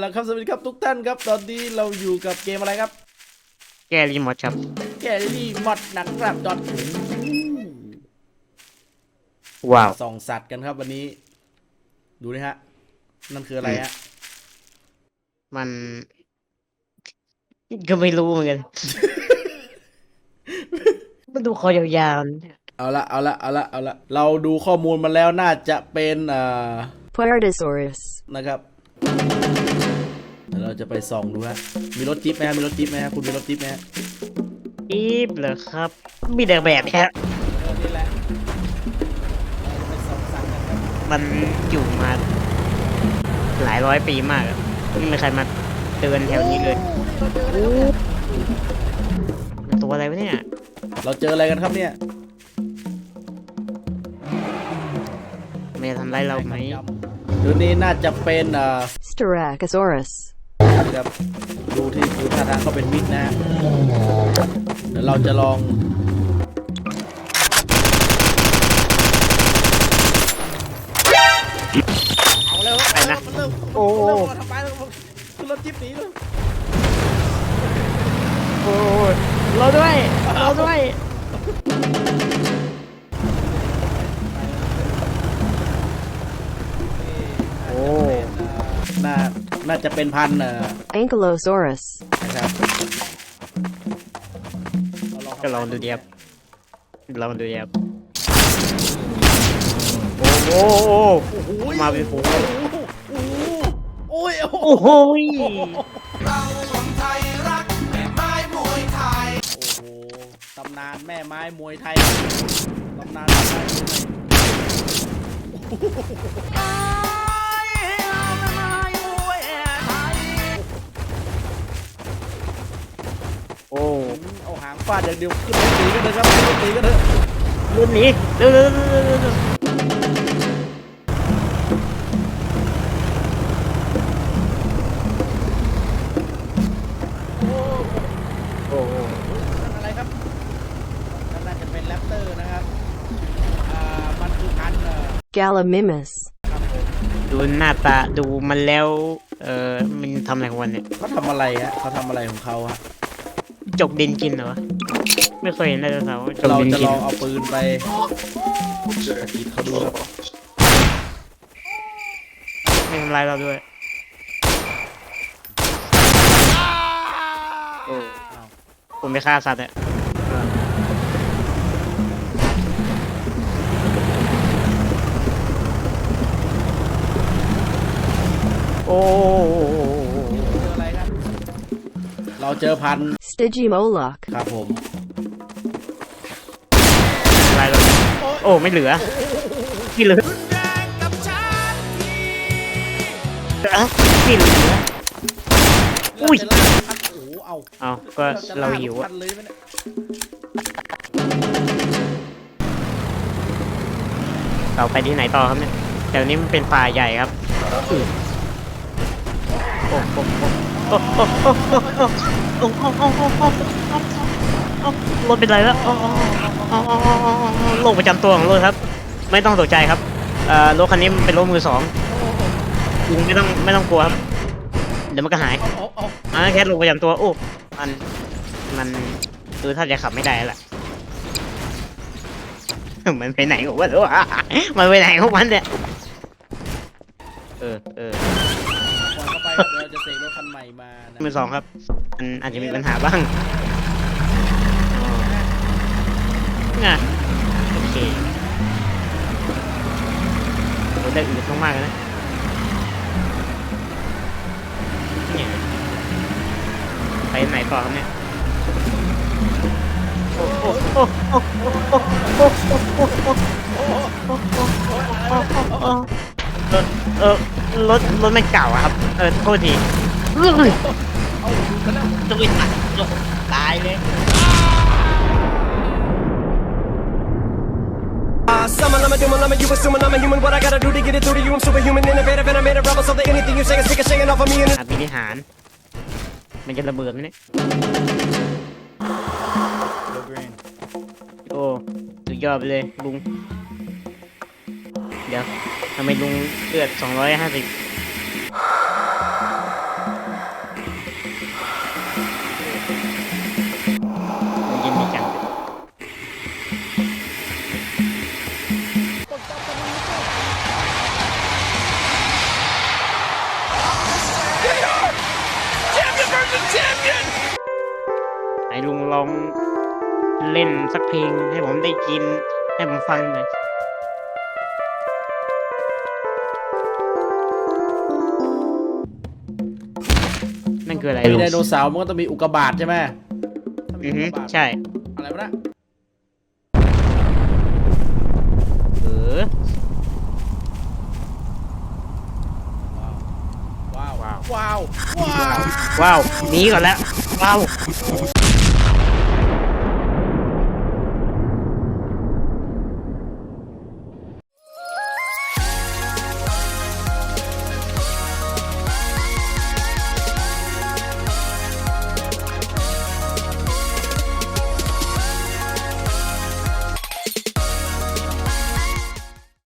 แล้วครับสวัสดีครับทุกท่านครับ ตอนนี้เราอยู่กับเกมอะไรครับ แกรีโมทครับ แกลี่มอดหนักกลับดอทว้าวส่องสัตว์กันครับวันนี้ ดูนะฮะ นั่นคืออะไรฮะ มัน ก็ไม่รู้เหมือนกัน มันดูคอยาวๆเนี่ยเอาละเอาละเอาละเอาละเราดูข้อมูลมาแล้วน่าจะเป็นอ่า Puertosaurus. นะครับ เดี๋ยวเราจะไปส่องดูฮะ มีรถจิ๊บไหมฮะมีรถจิ๊บไหมฮะคุณมีรถจิ๊บไหมฮะอีฟเหรอครับ มีแต่แบบแค่เออนี่แหละเราจะไปส่องสัตว์กันครับมันอยู่มา หลายร้อยปีมากอะไม่มีใครมาเดินแถวนี้เลยโอ้มันตัวอะไรวะเนี่ย เราเจออะไรกันครับเนี่ยมันจะทำร้ายเราไหม ตัวนี้น่าจะเป็นอ่า Styracosaurus. ครับดูที่ดูท่าทางเขาเป็นมิตรนะฮะเดี๋ยวเราจะลองเอาเร็วไปนะเร็วโอ้เร็วทำไปแล้วขึ้นรถจิ๊บหนีเลยโอ้ยเราด้วยเราด้วย น่าจะเป็นพันธุ์เอ่อ Ankylosaurus. นะครับก็ลองดูดีครับลองดูดีครับโอ้โหโอ้ยมาเป็นฝูงโอ้ยโอ้โหโอ้โหโอ้โหตำนานแม่ไม้มวยไทยตำนานแม่ไม้มวยไทย ฟาดอย่างเดียวขึ้นรถหนีกันเลยครับขึ้นรถหนีกันเถอะรุ่นนี้เร็วเร็วเร็วเร็วเร็วเร็วโอ้โหนั่นอะไรครับนั่นน่าจะเป็นแรปเตอร์นะครับอ่ามันคือพันธุ์เอ่อ Gallimimus. ครับผมดูหน้าตาดูมันแล้ว เออมันทำอะไรของมันเนี่ยเขาทำอะไรฮะเขาทำอะไรของเขาฮะ จกดินกินเหรอวะไม่เคยเห็นไดโนเสาร์จกเราดินจะกิลนองเอาปืนไปกีดเขาดูครับไม่ทำลายเราด้วยโอ้อ้าวผมไปฆ่าสัตว์อะโอ้โห เราเจอพันธุ์ Stygimoloch. ครับผม อะไรเราโอ้ ไม่เหลือไม่เหลือเอ้าไม่เหลือ อุ้ย เราจะล่าพันธุ์โอ้โหเอาเอาก็เราหิวพัอะนธุ์เลยไหมเนี่ยเราไปที่ไหนต่อครับเนี่ยแถวนี้มันเป็นป่าใหญ่ครับอือโอ้โหโอ้โหโอ้โห รถเป็นไรแล้วโรคประจำตัวของรถครับ ไม่ต้องตกใจครับรถคันนี้เป็นรถมือสองลุงไม่ต้องไม่ต้องกลัวครับ เดี๋ยวมันก็หายเอาเอาเอาอันแค่โรคประจำตัวโอ้มันมันคือถ้าจะขับไม่ได้แหละมันไปไหนของมันวะมันไปไหนของมันเนี่ยเออเออ ใหม่มานะมือสองครับ มันอาจจะมีปัญหาบ้างอะโอเคโอ้ได้อืดมากๆเลยนะเนี่ยไปไหนต่อครับเนี่ยโอ้โอ้โอ้โอ้โอ้โอ้โอ้โอ้โอ้โอ้รถเออรถรถมันเก่าอะครับ เออโทษที จะวิตัดจบตายเลย Uh, summon, I'm a demon, I'm a you assuming I'm a human What I gotta do to get it through to you I'm superhuman, innovative, and I made a rebel So that anything you say is taking shaking off of me and อภินิหาร มันจะระเบิดไหมเนี่ย Go green. โอ้สุดยอดไปเลยลุง เดี๋ยวทำไมลุงเลือด250 องเล่นสักเพลงให้ผมได้ยิน ให้ผมฟังหน่อยนั่นคืออะไรมีลุงไดโนเสาร์มันก็ต้องมีอุกกาบาตใช่ไหมถ้ามีอืออุฮึกกาบาตใช่ อะไรวะนะเออว้าวว้าว ว้าว ว้าว ว้าวหนีก่อนแล้วว้าว